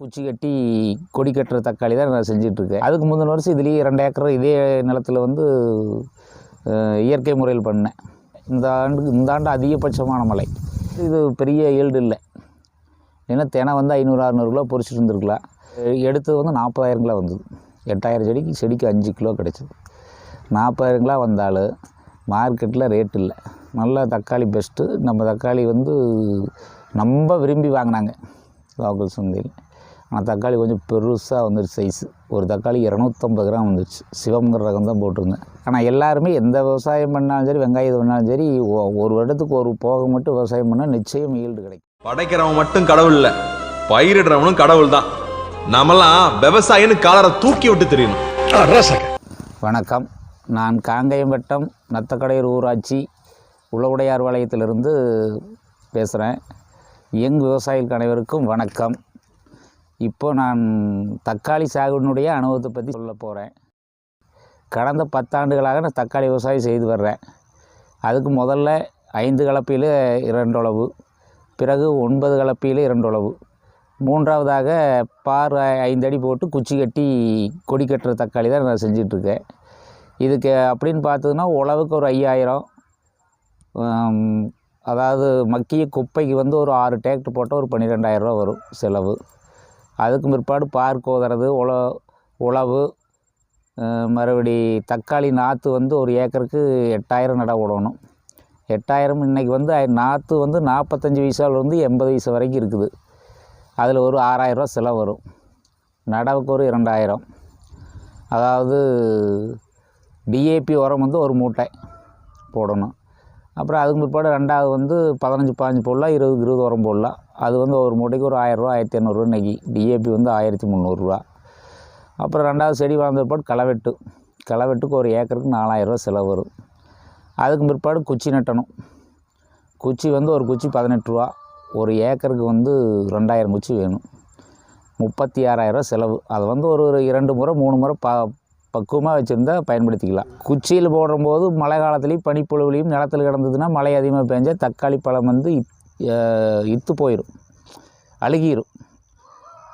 குச்சி கட்டி கொடி கட்டுற தக்காளி தான் நான் செஞ்சிட்ருக்கேன். அதுக்கு முந்தின வருஷம் இதுலேயே ரெண்டு ஏக்கர் இதே நிலத்தில் வந்து இயற்கை முறையில் பண்ணேன். இந்த ஆண்டுக்கு இந்த ஆண்டு அதிகபட்சமான மழை. இது பெரிய ஈல்டு இல்லை. ஏன்னா தினை வந்து ஐநூறு அறநூறு கிலோ பொறிச்சிட்டு இருந்திருக்கலாம். எடுத்தது வந்து நாற்பதாயிரம் கிலோ வந்தது. எட்டாயிரம் செடிக்கு செடிக்கு அஞ்சு கிலோ கிடச்சிது. நாற்பதாயிரம் கிலோ வந்தாலும் மார்க்கெட்டில் ரேட் இல்லை. நல்ல தக்காளி பெஸ்ட்டு. நம்ம தக்காளி வந்து ரொம்ப விரும்பி வாங்கினாங்க. லோக்கல் சந்தையில். ஆனால் தக்காளி கொஞ்சம் பெருசாக வந்துருச்சு சைஸு ஒரு தக்காளி இரநூத்தம்பது கிராம் வந்துருச்சு. சிவம்ங்கிற ரகம் தான் போட்டிருந்தேன். ஆனால் எல்லாருமே எந்த விவசாயம் பண்ணாலும் சரி வெங்காயம் பண்ணாலும் சரி ஒரு வருடத்துக்கு ஒரு போகம் மட்டும் விவசாயம் பண்ணால் நிச்சயம் ஈல்டு கிடைக்கும். படைக்கிறவன் மட்டும் கடவுள் இல்ல. பயிரிடுறவனும் கடவுள் தான். நாமெல்லாம் விவசாயின்னு காலரை தூக்கி விட்டு தெரியணும். வணக்கம். நான் காங்கயம் வட்டம் நத்தக்கடையூர் ஊராட்சி உளவுடையார் வலயத்திலிருந்து பேசுகிறேன் எங் விவசாயிகளுக்கு அனைவருக்கும் வணக்கம். இப்போ நான் தக்காளி சாகுனுடைய அனுபவத்தை பற்றி சொல்ல போகிறேன் கடந்த பத்தாண்டுகளாக நான் தக்காளி விவசாயம் செய்து வர்றேன். அதுக்கு முதல்ல ஐந்து கலப்பையில் இரண்டு பிறகு ஒன்பது கலப்பையில் இரண்டு மூன்றாவதாக பார் ஐந்து அடி போட்டு குச்சி கட்டி கொடி கட்டுற தக்காளி தான் நான் செஞ்சிட்ருக்கேன். இதுக்கு அப்படின்னு பார்த்ததுன்னா உழவுக்கு ஒரு ஐயாயிரம் அதாவது மக்கிய குப்பைக்கு வந்து ஒரு ஆறு டேக்டர் போட்டால் ஒரு பன்னிரெண்டாயிரரூவா வரும் செலவு. அதுக்கும் பிற்பாடு பார் கோதுறது உழ உழவு மறுபடி தக்காளி நாற்று வந்து ஒரு ஏக்கருக்கு எட்டாயிரம் நட விடணும் எட்டாயிரம் இன்றைக்கி வந்து நாற்று வந்து நாற்பத்தஞ்சு வயசாலேருந்து எண்பது வயசு வரைக்கும் இருக்குது. அதில் ஒரு ஆறாயிரரூவா செலவு வரும். நடவுக்கு ஒரு இரண்டாயிரம். அதாவது டிஏபி உரம் வந்து ஒரு மூட்டை போடணும். அப்புறம் அதுக்கு பிற்பாடு ரெண்டாவது வந்து பதினஞ்சு பாஞ்சு போடலாம் இருபது இருபது உரம் போடலாம். அது வந்து ஒரு மூட்டைக்கு ஒரு ஆயிரரூவா ஆயிரத்தி இரநூறுவா இன்றைக்கி டிஏபி வந்து ஆயிரத்தி முந்நூறுரூவா அப்புறம் ரெண்டாவது செடி வளர்ந்த பிற்பாடு களைவெட்டு. களைவெட்டுக்கு ஒரு ஏக்கருக்கு நாலாயிரரூவா செலவு வரும். அதுக்கு பிற்பாடு குச்சி நட்டணும். குச்சி வந்து ஒரு குச்சி பதினெட்டு ரூபா ஒரு ஏக்கருக்கு வந்து ரெண்டாயிரம் குச்சி வேணும். முப்பத்தி ஆறாயிரரூவா செலவு. அது வந்து ஒரு ஒரு இரண்டு முறை மூணு முறை ப பக்குவமாக வச்சுருந்தா பயன்படுத்திக்கலாம். குச்சியில் போடும்போது மழை காலத்துலேயும் பனிப்பொழுவுலேயும் நிலத்தில் கிடந்ததுன்னா மழை அதிகமாக பெஞ்சால் தக்காளி பழம் வந்து இத்து போயிடும் அழுகிரும்.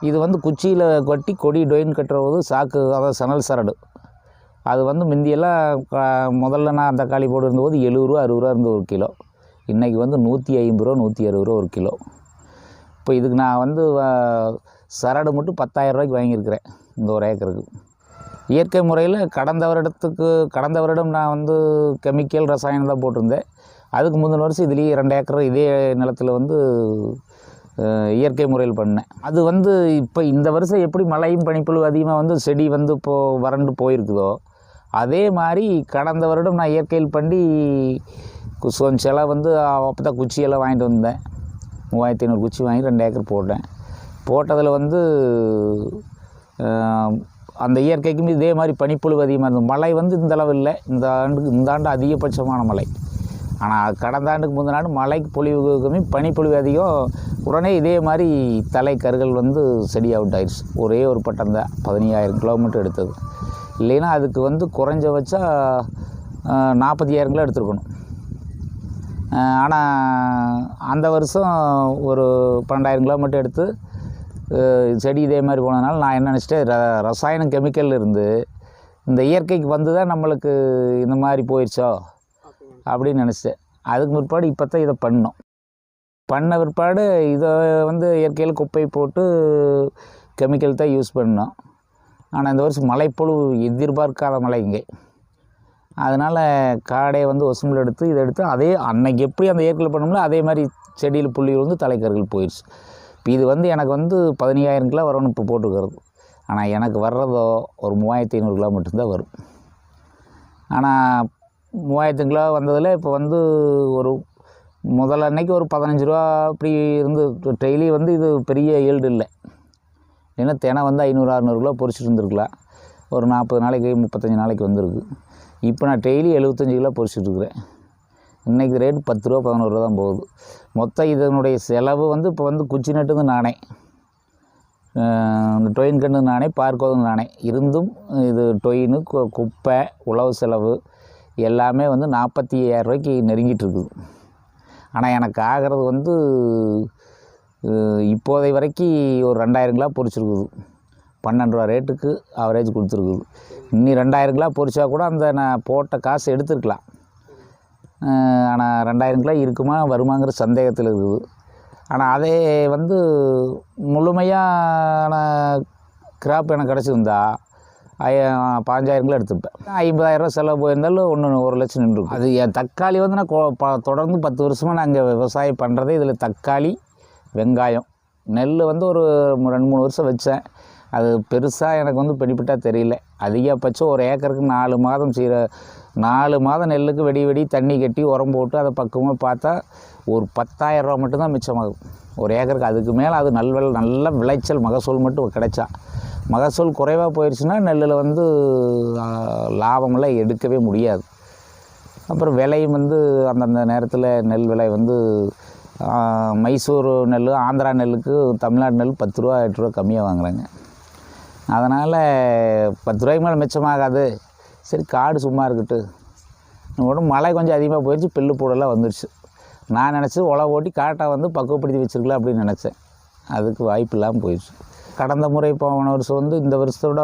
இது வந்து குச்சியில் கொட்டி கொடி டொயின் கட்டுறது சாக்கு அதாவது சணல் சரடு. அது வந்து முந்தியெல்லாம் முதல்ல நான் தக்காளி போட்டு இருந்தபோது எழுபது ரூபா அறுபது ரூபா இருந்தது ஒரு கிலோ. இன்றைக்கி வந்து நூற்றி ஐம்பது ரூபா நூற்றி அறுபது ரூபா ஒரு கிலோ. இப்போ இதுக்கு நான் வந்து சரடு மட்டும் பத்தாயிரம் ரூபாய்க்கு வாங்கியிருக்கிறேன் இந்த ஒரு ஏக்கருக்கு. இயற்கை முறையில் கடந்த வருடத்துக்கு கடந்த வருடம் நான் வந்து கெமிக்கல் ரசாயனம் தான் போட்டிருந்தேன். அதுக்கு முந்தின வருஷம் இதுலேயே ரெண்டு ஏக்கர் இதே நிலத்தில் வந்து இயற்கை முறையில் பண்ணேன். அது வந்து இப்போ இந்த வருஷம் எப்படி மழையும் பனிப்பொழிவு அதிகமாக வந்து செடி வந்து இப்போது வறண்டு போயிருக்குதோ அதே மாதிரி கடந்த வருடம் நான் இயற்கையில் பண்ணி கொஞ்சம் செலவு வந்து அப்போ தான் குச்சியெல்லாம் வாங்கிட்டு வந்தேன். மூவாயிரத்தி ஐநூறு குச்சி வாங்கி ரெண்டு ஏக்கர் போட்டேன். போட்டதில் வந்து அந்த இயற்கைக்கும் இதே மாதிரி பனிப்பொழிவு அதிகமாக இருந்தது. மழை வந்து இந்த அளவு இல்லை. இந்த ஆண்டுக்கு இந்த ஆண்டு அதிகபட்சமான மழை. ஆனால் கடந்த ஆண்டுக்கு முந்தின ஆண்டு மழைக்கு பொழிவு கம்மி பனிப்பொழிவு அதிகம். உடனே இதே மாதிரி தலை கருகள் வந்து செடி அவுட் ஆயிடுச்சு. ஒரே ஒரு பட்டம் தான். பதினையாயிரம் கிலோமீட்டர் எடுத்தது. இல்லைன்னா அதுக்கு வந்து குறைஞ்சபட்சம் நாற்பத்தியாயிரம் கிலோ எடுத்துருக்கணும். ஆனால் அந்த வருஷம் ஒரு பன்னெண்டாயிரம் கிலோமீட்டர் எடுத்து செடி இதே மாதிரி போனதுனால நான் என்ன நினச்சிட்டேன் ர ரசாயனம் கெமிக்கல் இருந்து இந்த இயற்கைக்கு வந்து தான் நம்மளுக்கு இந்த மாதிரி போயிடுச்சோ அப்படின்னு நினச்சிட்டேன். அதுக்கு பிற்பாடு இப்போ தான் இதை பண்ணோம். பண்ண பிற்பாடு இதை வந்து இயற்கையில் குப்பை போட்டு கெமிக்கல் தான் யூஸ் பண்ணோம். ஆனால் இந்த வருஷம் மழைப்பொழிவு எதிர்பார்க்காத மழை இங்கே. அதனால் காடையை வந்து ஒசும்பில் எடுத்து இதை எடுத்து அதே அன்னைக்கு எப்படி அந்த இயற்கையில் பண்ணோம்ல அதே மாதிரி செடியில் புள்ளி வந்து தலைக்கருகள் போயிடுச்சு இப்போ இது வந்து எனக்கு வந்து பதினையாயிரம் கிலோ வரணும் இப்போ போட்டுக்கிறது ஆனால் எனக்கு வர்றதோ ஒரு மூவாயிரத்தி ஐநூறு கிலோ மட்டும்தான் வரும். ஆனால் மூவாயிரத்து கிலோ வந்ததில் இப்போ வந்து ஒரு முதல் அன்னைக்கு ஒரு பதினஞ்சு ரூபா அப்படி இருந்து டெய்லி வந்து இது பெரிய ஈல்டு இல்லை. ஏன்னா தினை வந்து ஐநூறு அறநூறு கிலோ பொறிச்சிட்டு இருந்திருக்கலாம். ஒரு நாற்பது நாளைக்கு முப்பத்தஞ்சு நாளைக்கு வந்திருக்கு. இப்போ நான் டெய்லி எழுபத்தஞ்சு கிலோ பொரிச்சிட்டு இருக்கிறேன். இன்றைக்கி ரேட் பத்து ரூபா பதினோரு ரூபா தான் போகுது. மொத்தம் இதனுடைய செலவு வந்து இப்போ வந்து குச்சி நட்டுங்க நானே. இந்த டொயின் கன்று நானே பார்க்கோதும் நானே. இருந்தும் இது டொயினு கு- குப்பை உழவு செலவு எல்லாமே வந்து நாற்பத்தி ஐயாயிரம் நெருங்கிட்டு இருக்குது ஆனால் எனக்கு ஆகிறது வந்து இப்போதை வரைக்கும் ஒரு ரெண்டாயிரம் கிலோ பொரிச்சிருக்குது. பன்னெண்டு ரூபா ரேட்டுக்கு அவரேஜ் கொடுத்துருக்குது. இன்னி ரெண்டாயிரம் கிலோ பொறிச்சா கூட அந்த நான் போட்ட காசு எடுத்துருக்கலாம். ஆனால் ரெண்டாயிரம் கிலோ இருக்குமா வருமாங்கிற சந்தேகத்தில் இருக்குது. ஆனால் அதே வந்து முழுமையான கிராப் எனக்கு கிடச்சிருந்தா ஐய பாஞ்சாயிரம் கிலோ எடுத்துப்பேன். ஐம்பதாயிரரூவா செலவு போயிருந்தாலும் ஒன்று ஒரு லட்சம் நின்று அது என் தக்காளி வந்து நான் தொடர்ந்து பத்து வருஷமாக நான் விவசாயம் பண்ணுறதே இதில் தக்காளி வெங்காயம் நெல் வந்து ஒரு ரெண்டு மூணு வருஷம் வச்சேன். அது பெருசாக எனக்கு வந்து பெனிஃபிட்டாக தெரியல. அதிகபட்சம் ஒரு ஏக்கருக்கு நாலு மாதம் சீர நாலு மாதம் நெல்லுக்கு வெடி வெடி தண்ணி கட்டி உரம் போட்டு அதை பக்குவமாக பார்த்தா ஒரு பத்தாயிரம் ரூபா மட்டும்தான் மிச்சமாகும். ஒரு ஏக்கருக்கு அதுக்கு மேலே அது நல்வெல் நல்ல விளைச்சல் மகசூல் மட்டும் கிடைச்சா. மகசூல் குறைவாக போயிடுச்சுன்னா நெல்லில் வந்து லாபமெல்லாம் எடுக்கவே முடியாது. அப்புறம் விலையும் வந்து அந்தந்த நேரத்தில் நெல் விலை வந்து மைசூர் நெல் ஆந்திரா நெல்லுக்கு தமிழ்நாடு நெல் பத்து ரூபா எட்டு ரூபா கம்மியாக வாங்குறாங்க. அதனால் பத்து ரூபாய்க்கு மேலே மிச்சமாகாது. சரி காடு சும்மா இருக்கட்டு உடனே மழை கொஞ்சம் அதிகமாக போயிடுச்சு பில்லு பூடெல்லாம் வந்துடுச்சு நான் நினச்சது உழவு ஓட்டி காட்டை வந்து பக்குவப்படுத்தி வச்சிருக்கலாம் அப்படின்னு நினச்சேன். அதுக்கு வாய்ப்பு இல்லாமல் போயிடுச்சு. கடந்த முறை போன வருஷம் வந்து இந்த வருஷத்தோட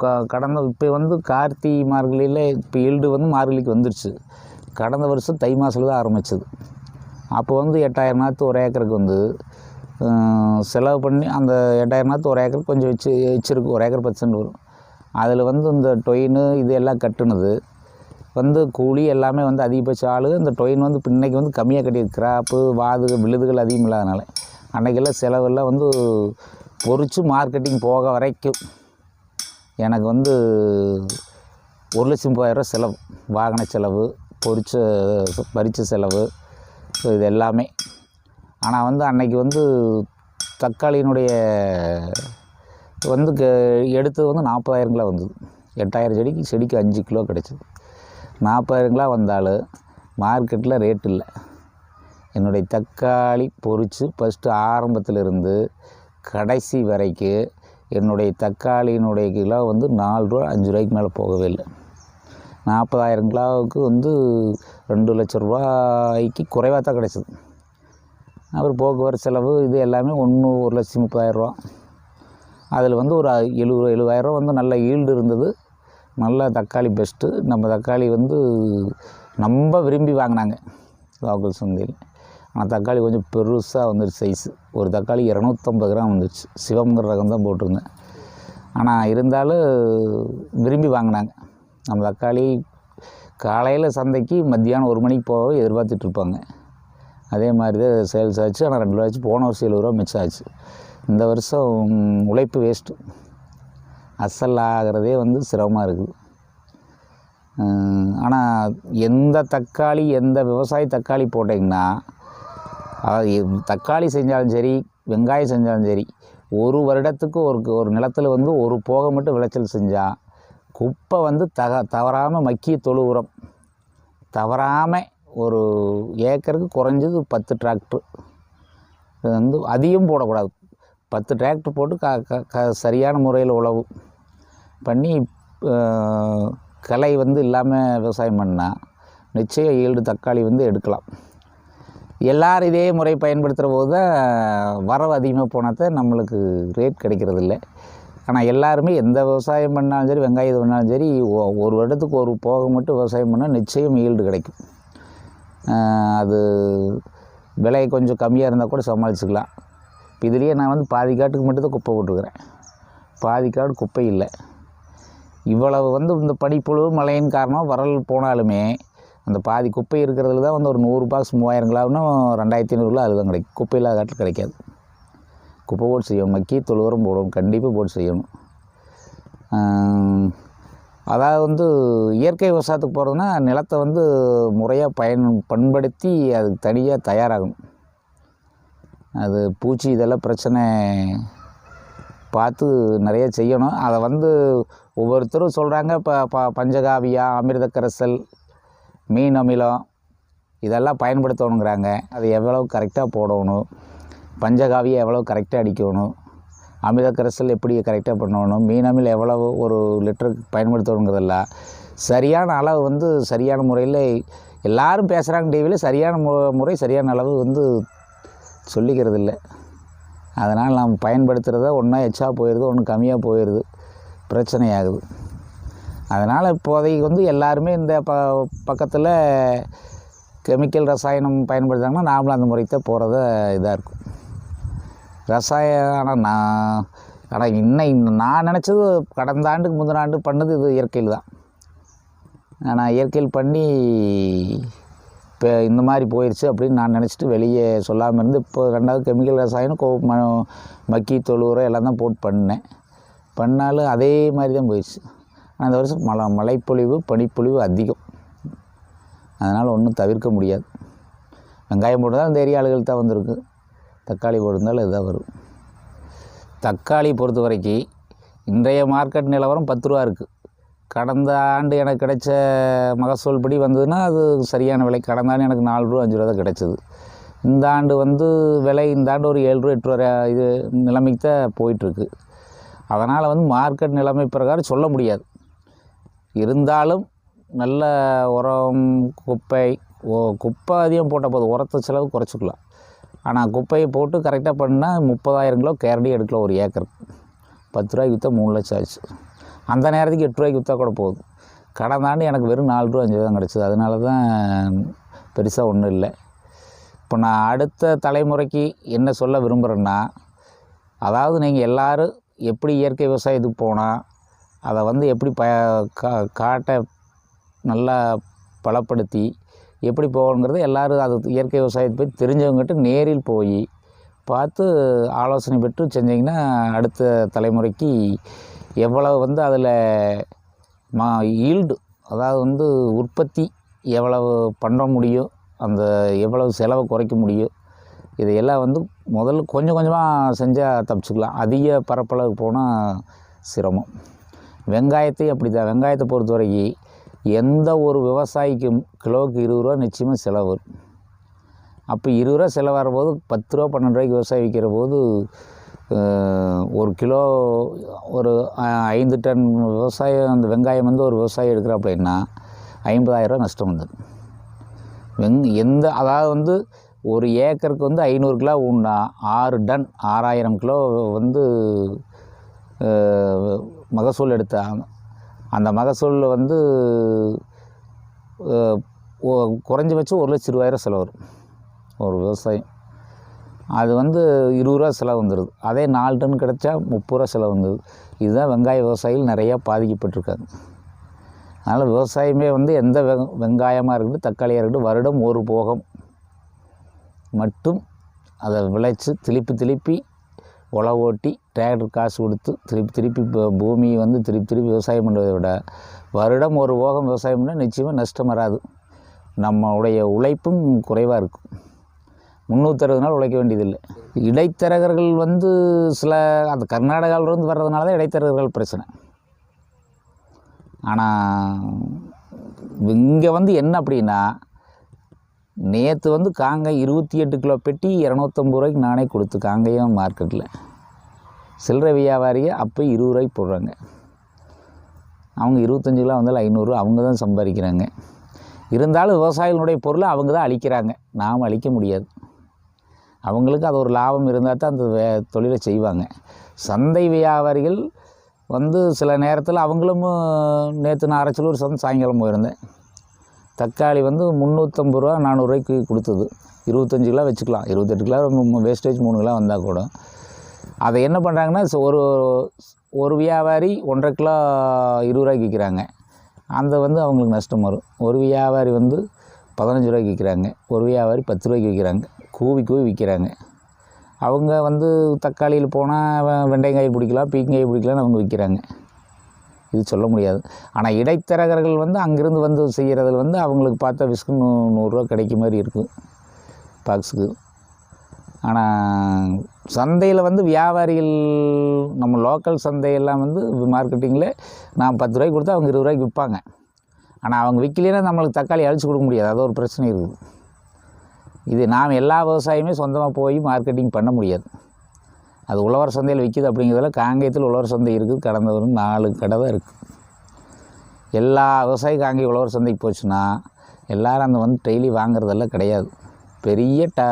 க கடந்த இப்போ வந்து கார்த்திகை மார்கழியில் இப்போ ஈல்டு வந்து மார்கழிக்கு வந்துருச்சு. கடந்த வருஷம் தை மாதத்தில் தான் ஆரம்பிச்சது. அப்போ வந்து எட்டாயிரம் நாற்று ஒரு ஏக்கருக்கு வந்து செலவு பண்ணி அந்த எட்டாயிரம் நாற்று ஒரு ஏக்கருக்கு கொஞ்சம் வச்சு வச்சிருக்கு. ஒரு ஏக்கர் பத்து சென்ட் வரும். அதில் வந்து இந்த டொயின்னு இது எல்லாம் கட்டுனது. வந்து கூலி எல்லாமே வந்து அதிகபட்ச ஆளு. இந்த டொயின் வந்து பின்னைக்கு இன்னைக்கு வந்து கம்மியாக கட்டியிருக்கு. கிராப்பு வாது விழுதுகள் அதிகம் இல்லாதனால. அன்னைக்கெல்லாம் செலவெல்லாம் வந்து பொறிச்சு மார்க்கெட்டிங் போக வரைக்கும் எனக்கு வந்து ஒரு லட்சம் முப்பதாயிரரூவா செலவு. வாகன செலவு பொறிச்ச பறிச்ச செலவு இது எல்லாமே. ஆனால் வந்து அன்னைக்கு வந்து தக்காளியினுடைய வந்து க எடுத்தது வந்து நாற்பதாயிரம் கிலோ வந்தது. எட்டாயிரம் செடிக்கு செடிக்கு அஞ்சு கிலோ கிடச்சிது. நாற்பதாயிரங்களா வந்தாலும் மார்க்கெட்டில் ரேட் இல்லை. என்னுடைய தக்காளி பொரித்து ஃபஸ்ட்டு ஆரம்பத்திலிருந்து கடைசி வரைக்கும் என்னுடைய தக்காளியினுடைய கிலோ வந்து நாலு ரூபா அஞ்சு ரூபாய்க்கு மேலே போகவே இல்லை. நாற்பதாயிரம் கிலோவுக்கு வந்து ரெண்டு லட்ச ரூபாய்க்கு குறைவாக தான் கிடச்சிது. அப்புறம் போக்குவரத்து செலவு இது எல்லாமே ஒன்று ஒரு லட்சத்தி முப்பதாயிரரூவா அதில் வந்து ஒரு எழுபது எழுபதாயிரரூவா வந்து நல்ல ஈல்டு இருந்தது. நல்ல தக்காளி பெஸ்ட்டு நம்ம தக்காளி வந்து ரொம்ப விரும்பி வாங்கினாங்க. லோக்கல் சந்தையில். ஆனால் தக்காளி கொஞ்சம் பெருசாக வந்துருச்சு சைஸு ஒரு தக்காளி இரநூத்தம்பது கிராம் வந்துருச்சு. சிவம்ங்கிற ரகம் தான் போட்டிருந்தேன். ஆனால் இருந்தாலும் விரும்பி வாங்கினாங்க. நம்ம தக்காளி காலையில் சந்தைக்கு மத்தியானம் ஒரு மணிக்கு போக எதிர்பார்த்துட்ருப்பாங்க அதே மாதிரி தான் சேல்ஸ் ஆச்சு. ஆனால் ரெண்டு ரூபாய்ச்சி போன வருஷம் எழுபது ரூபா மிச்சம் ஆச்சு. இந்த வருஷம் உழைப்பு வேஸ்ட்டு அசல் ஆகிறதே வந்து சிரமமாக இருக்குது ஆனால் எந்த தக்காளி எந்த விவசாய தக்காளி போட்டிங்கன்னா அதாவது தக்காளி செஞ்சாலும் சரி வெங்காயம் செஞ்சாலும் சரி ஒரு வருடத்துக்கு ஒரு ஒரு நிலத்தில் வந்து ஒரு போக மட்டும் விளைச்சல் செஞ்சால் குப்பை வந்து தக தவறாமல் மக்கிய தொழு உரம். தவறாமல் ஒரு ஏக்கருக்கு குறைஞ்சது பத்து டிராக்டர். இது வந்து அதிகம் போடக்கூடாது. பத்து டிராக்டர் போட்டு க க க சரியான முறையில் உழவு. பண்ணி களை வந்து இல்லாமல் விவசாயம் பண்ணால் நிச்சயம் ஈல்டு தக்காளி வந்து எடுக்கலாம். எல்லோரும் இதே முறை பயன்படுத்துகிற போது தான் வரவு அதிகமாக போனால் தான் நம்மளுக்கு ரேட் கிடைக்கிறது இல்லை. ஆனால் எல்லாருமே எந்த விவசாயம் பண்ணாலும் சரி வெங்காயம் பண்ணாலும் சரி ஒரு வருடத்துக்கு ஒரு போக மட்டும் விவசாயம் பண்ணால் நிச்சயம் ஈல்டு கிடைக்கும். அது விலை கொஞ்சம் கம்மியாக இருந்தால் கூட சமாளிச்சுக்கலாம். இப்போ இதுலேயே நான் வந்து பாதி காட்டுக்கு மட்டும்தான் குப்பை போட்டுருக்குறேன். பாதி காடு குப்பை இல்லை. இவ்வளவு வந்து இந்த பனிப்புழு மழையின் காரணம் வரல் போனாலுமே அந்த பாதி குப்பை இருக்கிறதுல தான் வந்து ஒரு நூறு பாக்ஸ் மூவாயிரம் ரெண்டாயிரத்தி ஐநூறுல அதுதான் கிடைக்கும். குப்பை இல்லாத காட்டில் கிடைக்காது. குப்பை போட்டு செய்யணும். மக்கி தொழுவரம் போடணும் கண்டிப்பாக போட்டு செய்யணும். அதாவது வந்து இயற்கை விவசாயத்துக்கு போகிறதுனா நிலத்தை வந்து முறையாக பயன் பண்படுத்தி அதுக்கு தனியாக தயாராகணும். அது பூச்சி இதெல்லாம் பிரச்சனை பார்த்து நிறைய செய்யணும். அதை வந்து ஒவ்வொருத்தரும் சொல்கிறாங்க இப்போ ப பஞ்சகாவியா அமிர்த கரைசல் மீன் அமிலம் இதெல்லாம் பயன்படுத்தணுங்கிறாங்க. அது எவ்வளோ கரெக்டாக போடணும். பஞ்சகாவியை எவ்வளோ கரெக்டாக அடிக்கணும். அமிர்த கரைசல் எப்படி கரெக்டாக பண்ணணும். மீன் அமிலம் எவ்வளவு ஒரு லிட்டருக்கு பயன்படுத்தணுங்கிறதெல்லாம் சரியான அளவு வந்து சரியான முறையில் எல்லாரும் பேசுகிறாங்க டிவியில் சரியான மு முறை சரியான அளவு வந்து சொல்லிக்கிறது இல்லை அதனால் நாம் பயன்படுத்துகிறத ஒன்றா எச்சா போயிடுது ஒன்று கம்மியாக போயிடுது. பிரச்சனையாகுது. அதனால் இப்போதைக்கு வந்து எல்லாருமே இந்த ப பக்கத்தில் கெமிக்கல் ரசாயனம் பயன்படுத்தாங்கன்னா நாமளும் அந்த முறைக்கு தான் போகிறத இதாக இருக்கும். ரசாயனம் நான் ஆனால் இன்னும் நான் நினச்சது கடந்த ஆண்டுக்கு முந்தின ஆண்டு பண்ணது இது இயற்கையில் தான் ஆனால் இயற்கையில் பண்ணி இப்போ இந்த மாதிரி போயிடுச்சு அப்படின்னு நான் நினச்சிட்டு வெளியே சொல்லாமல் இருந்து இப்போ ரெண்டாவது கெமிக்கல் ரசாயனம் கோ ம மக்கி தொழு உரம் எல்லாம் தான் போட்டு பண்ணேன். பண்ணாலும் அதே மாதிரி தான் போயிடுச்சு ஆனால் இந்த வருஷம் மழை மழைப்பொழிவு பனிப்பொழிவு அதிகம். அதனால் ஒன்றும் தவிர்க்க முடியாது. வெங்காயம் போட்டதால் இந்த ஏரியா ஆளுகள் தான் வந்திருக்கு. தக்காளி போட்டிருந்தாலும் இதுதான் வரும். தக்காளி பொறுத்த வரைக்கும் இன்றைய மார்க்கெட் நிலவரம் பத்து ரூபா இருக்குது கடந்த ஆண்டு எனக்கு கிடைச்ச மகசூல் படி வந்ததுன்னா அது சரியான விலை. கடந்த ஆண்டு எனக்கு நாலு ரூபா அஞ்சு ரூபா தான் கிடச்சிது. இந்த ஆண்டு வந்து விலை இந்த ஆண்டு ஒரு ஏழு ரூபா எட்டு ரூபா இது நிலைமைக்கு தான் போயிட்டுருக்கு. அதனால் வந்து மார்க்கெட் நிலைமை பிரகாரம் சொல்ல முடியாது. இருந்தாலும் நல்ல உரம் குப்பை ஓ குப்பை அதிகம் போட்டால் போதும். உரத்த செலவு குறைச்சிக்கலாம். ஆனால் குப்பையை போட்டு கரெக்டாக பண்ணால் முப்பதாயிரம் கிலோ கேரடி எடுக்கலாம் ஒரு ஏக்கர். பத்து ரூபாய்க்கு விற்றா மூணு லட்சம் ஆச்சு. அந்த நேரத்துக்கு எட்டு ரூபாய்க்கு விற்றா கூட போகுது. கடந்த ஆண்டு எனக்கு வெறும் நாலு ரூபா அஞ்சு ரூபா தான் கிடச்சிது. அதனால தான் பெருசாக ஒன்றும் இல்லை. இப்போ நான் அடுத்த தலைமுறைக்கு என்ன சொல்ல விரும்புகிறேன்னா அதாவது நீங்கள் எல்லோரும் எப்படி இயற்கை விவசாயத்துக்கு போனால் அதை வந்து எப்படி ப கா காட்டை நல்லா பலப்படுத்தி எப்படி போகணுங்கிறது எல்லோரும் அது இயற்கை விவசாயத்தை பற்றி தெரிஞ்சவங்ககிட்ட நேரில் போய் பார்த்து ஆலோசனை பெற்று செஞ்சிங்கன்னா அடுத்த தலைமுறைக்கு எவ்வளவு வந்து அதில் மா ஈல்டு அதாவது வந்து உற்பத்தி எவ்வளவு பண்ண முடியும் அந்த எவ்வளவு செலவை குறைக்க முடியும் இதையெல்லாம் வந்து முதல்ல கொஞ்சம் கொஞ்சமாக செஞ்சால் தப்பிச்சுக்கலாம். அதிக பரப்பளவுக்கு போனால் சிரமம். வெங்காயத்தையும் அப்படி தான் வெங்காயத்தை பொறுத்த வரைக்கும் எந்த ஒரு விவசாயிக்கும் கிலோவுக்கு இருபது ரூபா நிச்சயமாக செலவு வரும். அப்போ இருபது ரூபா செலவாகிற போது பத்து ரூபா பன்னெண்டு ரூபாய்க்கு விவசாயம் விற்கிற போது ஒரு கிலோ ஒரு ஐந்து டன் விவசாயம் அந்த வெங்காயம் வந்து ஒரு விவசாயி எடுக்கிறாப்புலன்னா ஐம்பதாயிரரூவா நஷ்டம் வந்தது. வெங் எந்த அதாவது வந்து ஒரு ஏக்கருக்கு வந்து ஐநூறு கிலோ உண்டா ஆறு டன் ஆறாயிரம் கிலோ வந்து மகசூல் எடுத்தாங்க அந்த மகசூல் வந்து குறைஞ்சபட்சம் ஒரு லட்ச ரூபாயிரம் செலவு வரும். ஒரு விவசாயம் அது வந்து இருபது ரூபா செலவு வந்துடுது அதே நாலு டன் கிடச்சா முப்பது ரூபா செலவு வந்துடுது இதுதான் வெங்காய விவசாயிகள் நிறையா பாதிக்கப்பட்டிருக்காங்க. அதனால் விவசாயமே வந்து எந்த வெ வெங்காயமாக இருக்கட்டும் தக்காளியாக இருக்கட்டும் வருடம் ஒரு போகம் மட்டும் அதை விளைச்சி திருப்பி திருப்பி உழவு ஓட்டி டிராக்டர் காசு கொடுத்து திருப்பி திருப்பி இப்போ பூமியை வந்து திருப்பி திருப்பி விவசாயம் பண்ணுறதை விட வருடம் ஒரு போகம் விவசாயம் பண்ணால் நிச்சயமாக நஷ்டம் வராது. நம்முடைய உழைப்பும் குறைவாக இருக்கும். முந்நூற்றறுபது நாள் உழைக்க வேண்டியதில்லை. இடைத்தரகர்கள் வந்து சில அந்த கர்நாடகாவிலிருந்து வர்றதுனால தான் இடைத்தரகர்கள் பிரச்சனை. ஆனால் இங்கே வந்து என்ன அப்படின்னா நேற்று வந்து காங்காய் இருபத்தி எட்டு கிலோ பெட்டி இரநூத்தம்பது ரூபாய்க்கு நானே கொடுத்து காங்கையும் மார்க்கெட்டில் சில்லறை வியாபாரியை அப்போ இருபது ரூபாய்க்கு போடுறாங்க. அவங்க இருபத்தஞ்சு கிலோ வந்தாலும் ஐநூறு அவங்க தான் சம்பாதிக்கிறாங்க. இருந்தாலும் விவசாயிகளுடைய பொருளை அவங்க தான் அழிக்கிறாங்க. நாம் அழிக்க முடியாது. அவங்களுக்கு அது ஒரு லாபம் இருந்தால் தான் அந்த வே தொழிலை செய்வாங்க. சந்தை வியாபாரிகள் வந்து சில நேரத்தில் அவங்களும் நேற்று நான் அரைச்சலூர் சந்தை சாயங்காலம் போயிருந்தேன் தக்காளி வந்து முந்நூற்றம்பது ரூபா நானூறுரூவாய்க்கு கொடுத்தது. இருபத்தஞ்சு கிலோ வச்சுக்கலாம். இருபத்தெட்டு கிலோ வேஸ்டேஜ் மூணு கிலோ வந்தால் கூட. அதை என்ன பண்ணுறாங்கன்னா ஒரு ஒரு வியாபாரி ஒன்றரை கிலோ இருபது ரூபாய்க்கு விற்கிறாங்க. அந்த வந்து அவங்களுக்கு நஷ்டம் வரும். ஒரு வியாபாரி வந்து பதினஞ்சு ரூபாய்க்கு விற்கிறாங்க. ஒரு வியாபாரி பத்து ரூபாய்க்கு விற்கிறாங்க. கூவி கூவி விற்கிறாங்க. அவங்க வந்து தக்காளியில் போனால் வெண்டைக்காய் பிடிக்கலாம் பீக்கங்காய் பிடிக்கலாம்னு அவங்க விற்கிறாங்க. இது சொல்ல முடியாது. ஆனால் இடைத்தரகர்கள் வந்து அங்கேருந்து வந்து செய்கிறதில் வந்து அவங்களுக்கு பார்த்தா விஸ்கு நூ நூறுரூவா கிடைக்க மாதிரி இருக்கும் பாக்ஸுக்கு. ஆனால் சந்தையில் வந்து வியாபாரிகள் நம்ம லோக்கல் சந்தையெல்லாம் வந்து மார்க்கெட்டிங்கில் நான் பத்து ரூபாய்க்கு கொடுத்தா அவங்க இருபது ரூபாய்க்கு விற்பாங்க. ஆனால் அவங்க விற்கலைன்னா நம்மளுக்கு தக்காளி அழிச்சு கொடுக்க முடியாது. அது ஒரு பிரச்சனை இருக்குது. இது நாம் எல்லா விவசாயமே சொந்தமாக போய் மார்க்கெட்டிங் பண்ண முடியாது. அது உழவர் சந்தையில் விற்கிது அப்படிங்கிறதுல காங்கேயத்தில் உழவர் சந்தை இருக்குது. கடந்த ஒரு நாலு கடை தான் இருக்குது எல்லா விவசாயி காங்கேய உழவர் சந்தைக்கு போச்சுன்னா எல்லோரும் அந்த வந்து டெய்லி வாங்குறதெல்லாம் கிடையாது. பெரிய ட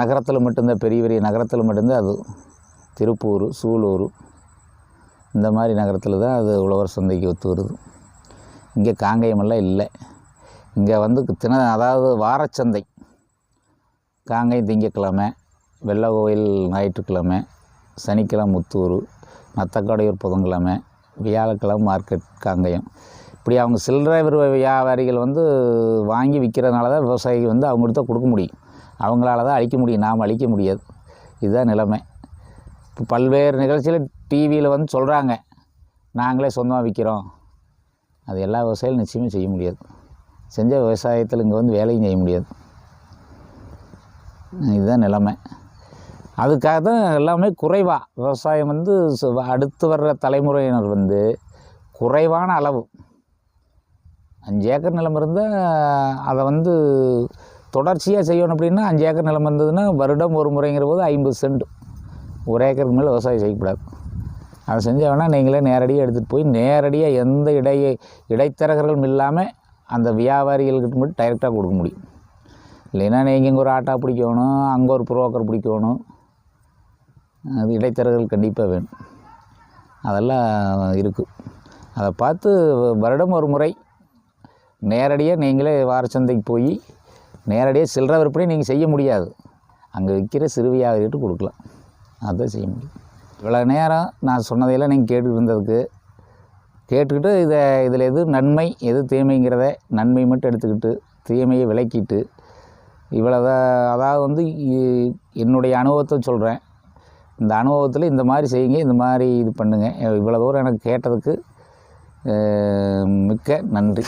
நகரத்தில் மட்டும்தான் பெரிய பெரிய நகரத்தில் மட்டும்தான் அது. திருப்பூர் சூலூர் இந்த மாதிரி நகரத்தில் தான் அது உழவர் சந்தைக்கு ஒத்து வருது. இங்கே காங்கேயமெல்லாம் இல்லை. இங்கே வந்து தின அதாவது வாரச்சந்தை. காங்கை திங்கக்கிழமை வெள்ளை கோயில் ஞாயிற்றுக்கிழமை சனிக்கிழமை முத்தூர் மத்தக்கடையூர் புதன்கிழமை வியாழக்கிழமை மார்க்கெட் காங்கயம். இப்படி அவங்க சில்லறை வியாபாரிகள் வந்து வாங்கி விற்கிறதுனால தான் விவசாயிகள் வந்து அவங்கள்ட்ட தான் கொடுக்க முடியும். அவங்களால தான் அழிக்க முடியும். நாம் அழிக்க முடியாது. இதுதான் நிலைமை. இப்போ பல்வேறு நிகழ்ச்சியில் டிவியில் வந்து சொல்கிறாங்க நாங்களே சொந்தமாக விற்கிறோம் அது எல்லா விவசாயிகளும் நிச்சயமும் செய்ய முடியாது. செஞ்ச விவசாயத்தில் இங்கே வந்து வேலையும் செய்ய முடியாது. இதுதான் நிலைமை. அதுக்காக தான் எல்லாமே குறைவாக விவசாயம் வந்து சு- அடுத்து வர்ற தலைமுறையினர் வந்து குறைவான அளவு. அஞ்சு ஏக்கர் நிலம் இருந்தால் அதை வந்து தொடர்ச்சியாக செய்யணும் அப்படின்னா அஞ்சு ஏக்கர் நிலம் இருந்ததுன்னா வருடம் ஒரு முறைங்கிற போது ஐம்பது சென்ட். ஒரு ஏக்கருக்கு மேலே விவசாயம் செய்யக்கூடாது. அதை செஞ்ச வேணால் நீங்களே நேரடியாக எடுத்துகிட்டு போய் நேரடியாக எந்த இடை இடைத்தரகர்களும் இல்லாமல் அந்த வியாபாரிகள்கிட்ட மட்டும் டைரெக்டாக கொடுக்க முடியும். இல்லைன்னா நீங்கள் இங்கே ஒரு ஆட்டோ பிடிக்கணும் அங்கே ஒரு புரோக்கர் பிடிக்கணும். அது இடைத்தரகர்கள் கண்டிப்பாக வேணும். அதெல்லாம் இருக்குது அதை பார்த்து வருடம் ஒரு முறை நேரடியாக நீங்களே வாரச்சந்தைக்கு போய் நேரடியாக சில்லற விற்பனை நீங்கள் செய்ய முடியாது. அங்கே விற்கிற சிறு வியாபாரிகிட்ட கொடுக்கலாம். அதுதான் செய்ய முடியும். இவ்வளோ நேரம் நான் சொன்னதையெல்லாம் நீங்கள் கேட்டுக்கிட்டு இருந்ததுக்கு கேட்டுக்கிட்டு இதை இதில் எது நன்மை எது தீமைங்கிறத நன்மை மட்டும் எடுத்துக்கிட்டு தீமையை விளக்கிட்டு இவ்வளோதான் அதாவது வந்து என்னுடைய அனுபவத்தை சொல்கிறேன் இந்த அனுபவத்தில் இந்த மாதிரி செய்யுங்க இந்த மாதிரி இது பண்ணுங்கள் இவ்வளோ தூரம் எனக்கு கேட்டதுக்கு மிக்க நன்றி.